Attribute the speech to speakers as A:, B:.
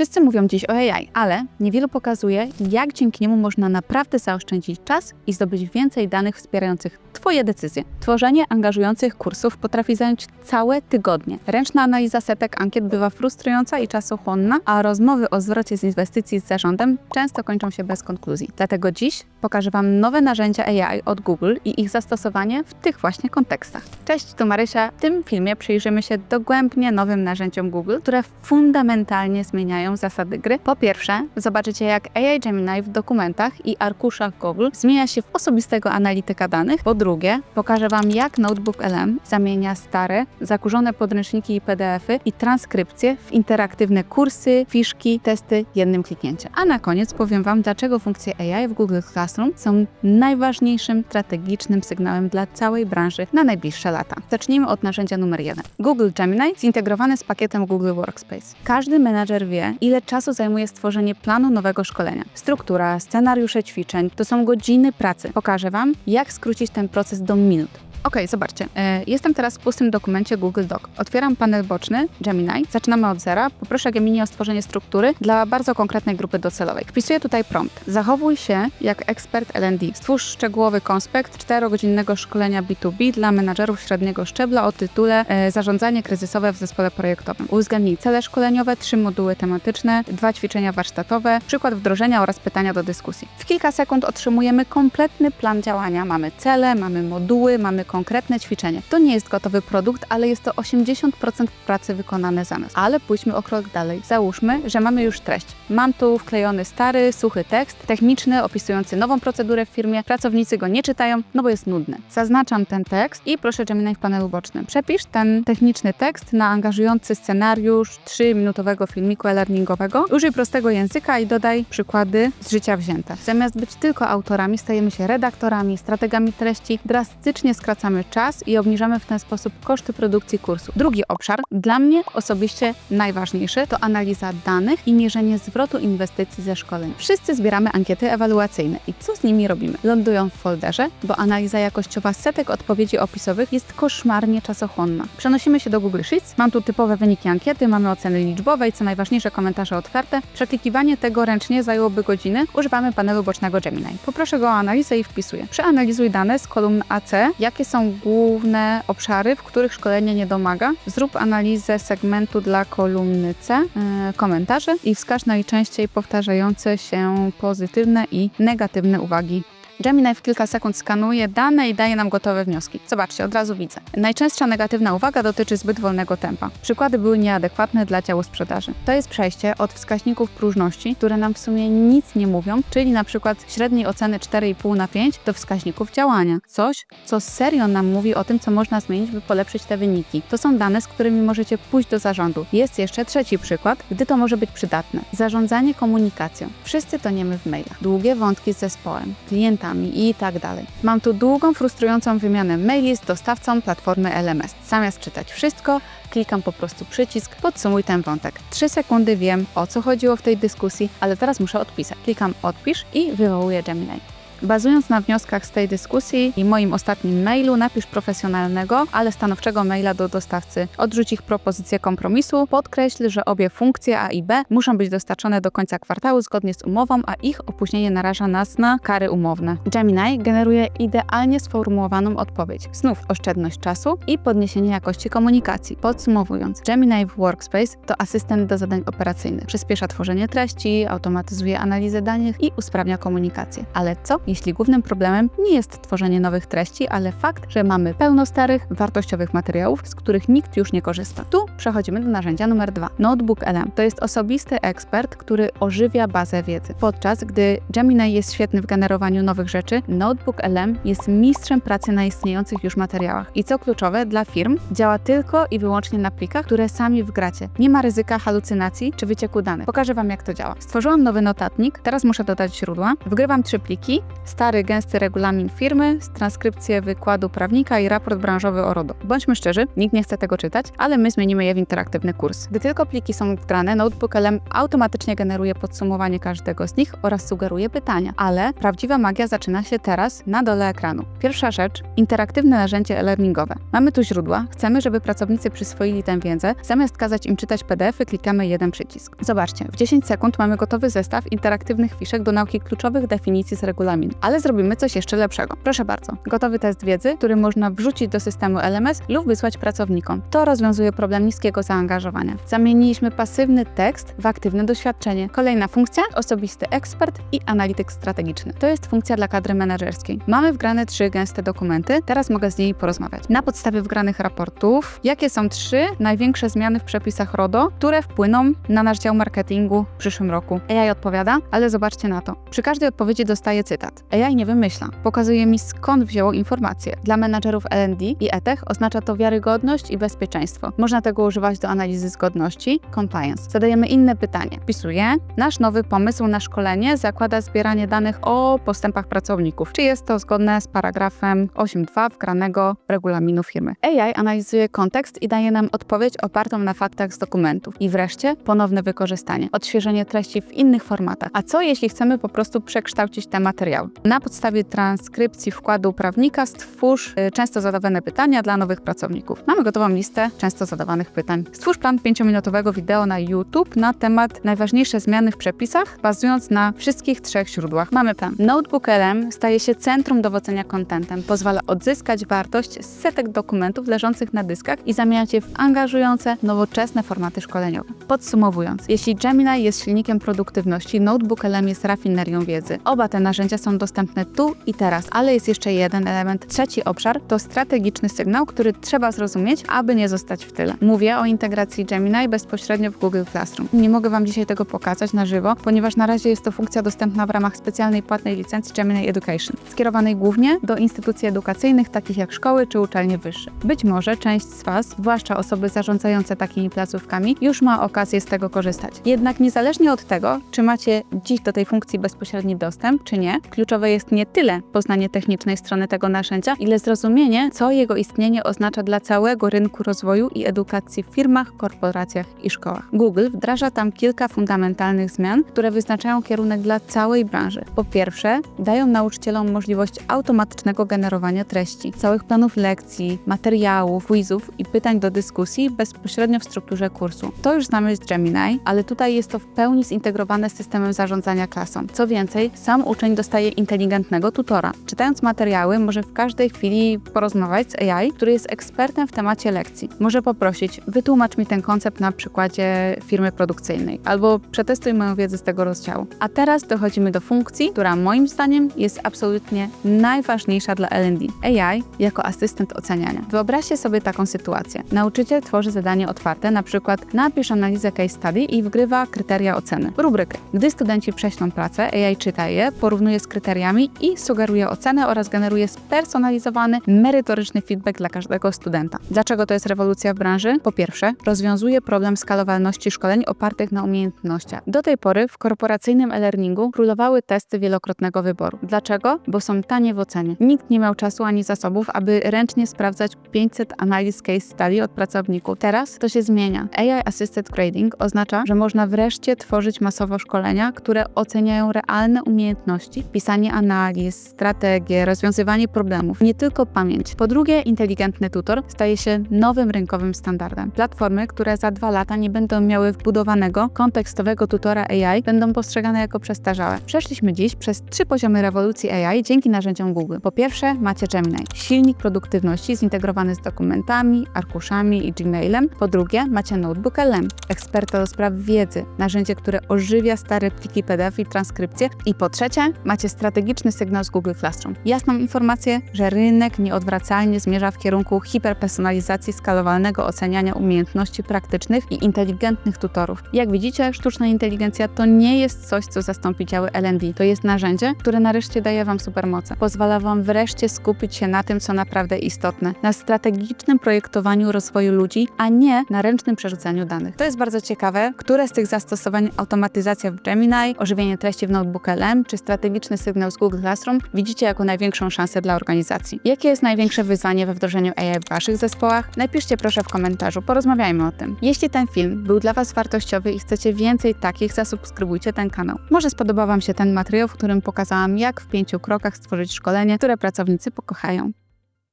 A: Wszyscy mówią dziś o AI, ale niewielu pokazuje, jak dzięki niemu można naprawdę zaoszczędzić czas i zdobyć więcej danych wspierających Twoje decyzje. Tworzenie angażujących kursów potrafi zająć całe tygodnie. Ręczna analiza setek ankiet bywa frustrująca i czasochłonna, a rozmowy o zwrocie z inwestycji z zarządem często kończą się bez konkluzji. Dlatego dziś pokażę Wam nowe narzędzia AI od Google i ich zastosowanie w tych właśnie kontekstach. Cześć, tu Marysia. W tym filmie przyjrzymy się dogłębnie nowym narzędziom Google, które fundamentalnie zmieniają zasady gry. Po pierwsze, zobaczycie jak AI Gemini w dokumentach i arkuszach Google zmienia się w osobistego analityka danych. Po drugie, pokażę Wam jak Notebook LM zamienia stare, zakurzone podręczniki i PDFy i transkrypcje w interaktywne kursy, fiszki, testy jednym kliknięciem. A na koniec powiem Wam, dlaczego funkcje AI w Google Classroom są najważniejszym strategicznym sygnałem dla całej branży na najbliższe lata. Zacznijmy od narzędzia numer jeden. Google Gemini zintegrowane z pakietem Google Workspace. Każdy menadżer wie, ile czasu zajmuje stworzenie planu nowego szkolenia. Struktura, scenariusze ćwiczeń to są godziny pracy. Pokażę Wam, jak skrócić ten proces do minut. Okej, zobaczcie. E, jestem teraz w pustym dokumencie Google Doc. Otwieram panel boczny Gemini, zaczynamy od zera. Poproszę Gemini o stworzenie struktury dla bardzo konkretnej grupy docelowej. Wpisuję tutaj prompt. Zachowuj się jak ekspert L&D. Stwórz szczegółowy konspekt 4-godzinnego szkolenia B2B dla menadżerów średniego szczebla o tytule e, Zarządzanie kryzysowe w zespole projektowym. Uwzględnij cele szkoleniowe, trzy moduły tematyczne, dwa ćwiczenia warsztatowe, przykład wdrożenia oraz pytania do dyskusji. W kilka sekund otrzymujemy kompletny plan działania. Mamy cele, mamy moduły, mamy konkretne ćwiczenie. To nie jest gotowy produkt, ale jest to 80% pracy wykonane za nas. Ale pójdźmy o krok dalej. Załóżmy, że mamy już treść. Mam tu wklejony stary, suchy tekst, techniczny, opisujący nową procedurę w firmie. Pracownicy go nie czytają, no bo jest nudny. Zaznaczam ten tekst i proszę Gemini w panelu bocznym. Przepisz ten techniczny tekst na angażujący scenariusz 3-minutowego filmiku e-learningowego. Użyj prostego języka i dodaj przykłady z życia wzięte. Zamiast być tylko autorami, stajemy się redaktorami, strategami treści, drastycznie skracamy czas i obniżamy w ten sposób koszty produkcji kursu. Drugi obszar, dla mnie osobiście najważniejszy, to analiza danych i mierzenie zwrotu inwestycji ze szkoleń. Wszyscy zbieramy ankiety ewaluacyjne i co z nimi robimy? Lądują w folderze, bo analiza jakościowa setek odpowiedzi opisowych jest koszmarnie czasochłonna. Przenosimy się do Google Sheets, mam tu typowe wyniki ankiety, mamy oceny liczbowe i co najważniejsze komentarze otwarte. Przeklikiwanie tego ręcznie zajęłoby godziny. Używamy panelu bocznego Gemini. Poproszę go o analizę i wpisuję. Przeanalizuj dane z kolumn AC, jakie są główne obszary, w których szkolenie nie domaga. Zrób analizę segmentu dla kolumny C, yy, komentarze i wskaż najczęściej powtarzające się pozytywne i negatywne uwagi Gemini w kilka sekund skanuje dane i daje nam gotowe wnioski. Zobaczcie, od razu widzę. Najczęstsza negatywna uwaga dotyczy zbyt wolnego tempa. Przykłady były nieadekwatne dla działu sprzedaży. To jest przejście od wskaźników próżności, które nam w sumie nic nie mówią, czyli na przykład średniej oceny 4,5 na 5 do wskaźników działania. Coś, co serio nam mówi o tym, co można zmienić, by polepszyć te wyniki. To są dane, z którymi możecie pójść do zarządu. Jest jeszcze trzeci przykład, gdy to może być przydatne. Zarządzanie komunikacją. Wszyscy toniemy w mailach. Długie wątki z zespołem, klientami, i tak dalej. Mam tu długą, frustrującą wymianę maili z dostawcą platformy LMS. Zamiast czytać wszystko, klikam po prostu przycisk podsumuj ten wątek. Trzy sekundy wiem, o co chodziło w tej dyskusji, ale teraz muszę odpisać. Klikam odpisz i wywołuję Gemini. Bazując na wnioskach z tej dyskusji i moim ostatnim mailu, napisz profesjonalnego, ale stanowczego maila do dostawcy. Odrzuć ich propozycję kompromisu, podkreśl, że obie funkcje A i B muszą być dostarczone do końca kwartału zgodnie z umową, a ich opóźnienie naraża nas na kary umowne. Gemini generuje idealnie sformułowaną odpowiedź. Znów oszczędność czasu i podniesienie jakości komunikacji. Podsumowując, Gemini w Workspace to asystent do zadań operacyjnych. Przyspiesza tworzenie treści, automatyzuje analizę danych i usprawnia komunikację. Ale co, jeśli głównym problemem nie jest tworzenie nowych treści, ale fakt, że mamy pełno starych, wartościowych materiałów, z których nikt już nie korzysta. Tu przechodzimy do narzędzia numer dwa. Notebook LM to jest osobisty ekspert, który ożywia bazę wiedzy. Podczas gdy Gemini jest świetny w generowaniu nowych rzeczy, Notebook LM jest mistrzem pracy na istniejących już materiałach. I co kluczowe, dla firm działa tylko i wyłącznie na plikach, które sami wgracie. Nie ma ryzyka halucynacji czy wycieku danych. Pokażę Wam, jak to działa. Stworzyłam nowy notatnik, teraz muszę dodać źródła. Wgrywam trzy pliki stary, gęsty regulamin firmy, transkrypcję wykładu prawnika i raport branżowy o RODO. Bądźmy szczerzy, nikt nie chce tego czytać, ale my zmienimy je w interaktywny kurs. Gdy tylko pliki są wgrane, Notebook LM automatycznie generuje podsumowanie każdego z nich oraz sugeruje pytania, ale prawdziwa magia zaczyna się teraz na dole ekranu. Pierwsza rzecz, interaktywne narzędzie e-learningowe. Mamy tu źródła, chcemy, żeby pracownicy przyswoili tę wiedzę, zamiast kazać im czytać PDF-y, klikamy jeden przycisk. Zobaczcie, w 10 sekund mamy gotowy zestaw interaktywnych fiszek do nauki kluczowych definicji z regulaminu. Ale zrobimy coś jeszcze lepszego. Proszę bardzo, gotowy test wiedzy, który można wrzucić do systemu LMS lub wysłać pracownikom. To rozwiązuje problem niskiego zaangażowania. Zamieniliśmy pasywny tekst w aktywne doświadczenie. Kolejna funkcja, osobisty ekspert i analityk strategiczny. To jest funkcja dla kadry menedżerskiej. Mamy wgrane trzy gęste dokumenty, teraz mogę z nimi porozmawiać. Na podstawie wgranych raportów, jakie są trzy największe zmiany w przepisach RODO, które wpłyną na nasz dział marketingu w przyszłym roku? AI odpowiada, ale zobaczcie na to. Przy każdej odpowiedzi dostaję cytat. AI nie wymyśla. Pokazuje mi skąd wzięło informacje. Dla menadżerów L&D i ETECH oznacza to wiarygodność i bezpieczeństwo. Można tego używać do analizy zgodności, compliance. Zadajemy inne pytanie. Wpisuję, nasz nowy pomysł na szkolenie zakłada zbieranie danych o postępach pracowników. Czy jest to zgodne z paragrafem 8.2 wgranego regulaminu firmy? AI analizuje kontekst i daje nam odpowiedź opartą na faktach z dokumentów. I wreszcie ponowne wykorzystanie, odświeżenie treści w innych formatach. A co jeśli chcemy po prostu przekształcić te materiały? Na podstawie transkrypcji wkładu prawnika stwórz y, często zadawane pytania dla nowych pracowników. Mamy gotową listę często zadawanych pytań. Stwórz plan 5-minutowego wideo na YouTube na temat najważniejsze zmiany w przepisach, bazując na wszystkich trzech źródłach. Mamy plan. Notebook LM staje się centrum dowodzenia contentem. Pozwala odzyskać wartość z setek dokumentów leżących na dyskach i zamieniać je w angażujące, nowoczesne formaty szkoleniowe. Podsumowując, jeśli Gemini jest silnikiem produktywności, Notebook LM jest rafinerią wiedzy. Oba te narzędzia są dostępne tu i teraz, ale jest jeszcze jeden element. Trzeci obszar to strategiczny sygnał, który trzeba zrozumieć, aby nie zostać w tyle. Mówię o integracji Gemini bezpośrednio w Google Classroom. Nie mogę Wam dzisiaj tego pokazać na żywo, ponieważ na razie jest to funkcja dostępna w ramach specjalnej płatnej licencji Gemini Education, skierowanej głównie do instytucji edukacyjnych takich jak szkoły czy uczelnie wyższe. Być może część z Was, zwłaszcza osoby zarządzające takimi placówkami, już ma okazję z tego korzystać. Jednak niezależnie od tego, czy macie dziś do tej funkcji bezpośredni dostęp, czy nie, kluczowe jest nie tyle poznanie technicznej strony tego narzędzia, ile zrozumienie, co jego istnienie oznacza dla całego rynku rozwoju i edukacji w firmach, korporacjach i szkołach. Google wdraża tam kilka fundamentalnych zmian, które wyznaczają kierunek dla całej branży. Po pierwsze, dają nauczycielom możliwość automatycznego generowania treści, całych planów lekcji, materiałów, quizów i pytań do dyskusji bezpośrednio w strukturze kursu. To już znamy z Gemini, ale tutaj jest to w pełni zintegrowane z systemem zarządzania klasą. Co więcej, sam uczeń dostaje inteligentnego tutora. Czytając materiały, może w każdej chwili porozmawiać z AI, który jest ekspertem w temacie lekcji. Może poprosić, wytłumacz mi ten koncept na przykładzie firmy produkcyjnej, albo przetestuj moją wiedzę z tego rozdziału. A teraz dochodzimy do funkcji, która moim zdaniem jest absolutnie najważniejsza dla L&D. AI jako asystent oceniania. Wyobraźcie sobie taką sytuację. Nauczyciel tworzy zadanie otwarte, na przykład napisz analizę case study i wgrywa kryteria oceny. Rubrykę. Gdy studenci prześlą pracę, AI czyta je, porównuje z kryteriami i sugeruje ocenę oraz generuje spersonalizowany, merytoryczny feedback dla każdego studenta. Dlaczego to jest rewolucja w branży? Po pierwsze, rozwiązuje problem skalowalności szkoleń opartych na umiejętnościach. Do tej pory w korporacyjnym e-learningu królowały testy wielokrotnego wyboru. Dlaczego? Bo są tanie w ocenie. Nikt nie miał czasu ani zasobów, aby ręcznie sprawdzać 500 analiz case study od pracowników. Teraz to się zmienia. AI Assisted Grading oznacza, że można wreszcie tworzyć masowo szkolenia, które oceniają realne umiejętności, pisanie analiz, strategie, rozwiązywanie problemów, nie tylko pamięć. Po drugie, inteligentny tutor staje się nowym rynkowym standardem. Platformy, które za dwa lata nie będą miały wbudowanego, kontekstowego tutora AI, będą postrzegane jako przestarzałe. Przeszliśmy dziś przez trzy poziomy rewolucji AI dzięki narzędziom Google. Po pierwsze, macie Gemini, silnik produktywności zintegrowany z dokumentami, arkuszami i Gmailem. Po drugie, macie Notebook LM, eksperta do spraw wiedzy, narzędzie, które ożywia stare pliki PDF i transkrypcje. I po trzecie, macie strategiczny sygnał z Google Classroom. Jasną informację, że rynek nieodwracalnie zmierza w kierunku hiperpersonalizacji skalowalnego oceniania umiejętności praktycznych i inteligentnych tutorów. Jak widzicie, sztuczna inteligencja to nie jest coś, co zastąpi działy L&D. To jest narzędzie, które nareszcie daje Wam supermoce. Pozwala Wam wreszcie skupić się na tym, co naprawdę istotne. Na strategicznym projektowaniu rozwoju ludzi, a nie na ręcznym przerzucaniu danych. To jest bardzo ciekawe, które z tych zastosowań automatyzacja w Gemini, ożywienie treści w Notebook LM czy strategiczny sygnał sygnał z Google Classroom widzicie jako największą szansę dla organizacji. Jakie jest największe wyzwanie we wdrożeniu AI w Waszych zespołach? Napiszcie proszę w komentarzu, porozmawiajmy o tym. Jeśli ten film był dla Was wartościowy i chcecie więcej takich, zasubskrybujcie ten kanał. Może spodoba Wam się ten materiał, w którym pokazałam, jak w pięciu krokach stworzyć szkolenie, które pracownicy pokochają.